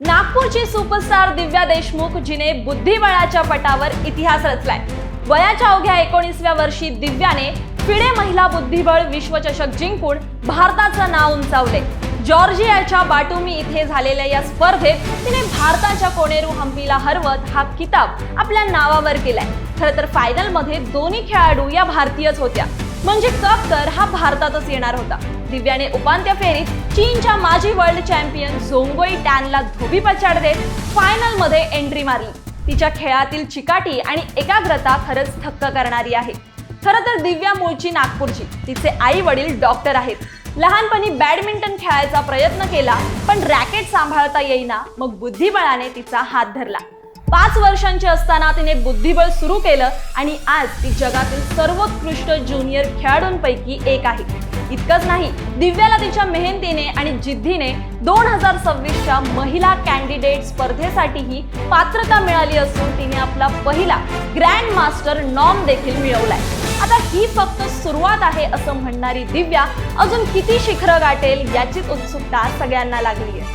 नागपूरची सुपरस्टार दिव्या देशमुख जिने बुद्धिबळाच्या पटावर इतिहास रचलाय. वयाच्या अवघ्या एकोणीसव्या वर्षी दिव्याने फिडे महिला बुद्धिबळ विश्वचषक जिंकून भारताचं नाव उंचावले. जॉर्जियाच्या बाटुमी इथे झालेल्या या स्पर्धेत तिने भारताच्या कोनेरू हम्पीला हरवत हा किताब आपल्या नावावर केलाय खरं तर फायनलमध्ये दोन्ही खेळाडू या भारतीयच होत्या. म्हणजे कप तर हा भारतातच येणार होता. दिव्याने उपांत्य फेरीत चीनच्या माजी वर्ल्ड चॅम्पियन झोंगोई टॅनला धोबी पछाड देत फायनलमध्ये एंट्री मारली. तिच्या खेळातील चिकाटी आणि एकाग्रता खरंच थक्क करणारी आहे. खरं तर दिव्या मूळची नागपूरची तिचे आई वडील डॉक्टर आहेत. लहानपणी बॅडमिंटन खेळायचा प्रयत्न केला पण रॅकेट सांभाळता येईना मग बुद्धिबळाने तिचा हात धरला. पाच वर्षांची असताना तिने बुद्धिबळ सुरू केलं आणि आज ती जगातील सर्वोत्कृष्ट ज्युनियर खेळाडूंपैकी एक आहे. इतकंच नाही दिव्याला तिच्या मेहनतीने आणि जिद्दीने दोन हजार सव्वीसच्या महिला कॅन्डिडेट स्पर्धेसाठीही पात्रता मिळाली असून तिने आपला पहिला ग्रँड मास्टर नॉम देखील मिळवलाय. आता ही फक्त सुरुवात आहे असं म्हणणारी दिव्या अजून किती शिखरं गाठेल याचीच उत्सुकता सगळ्यांना लागली आहे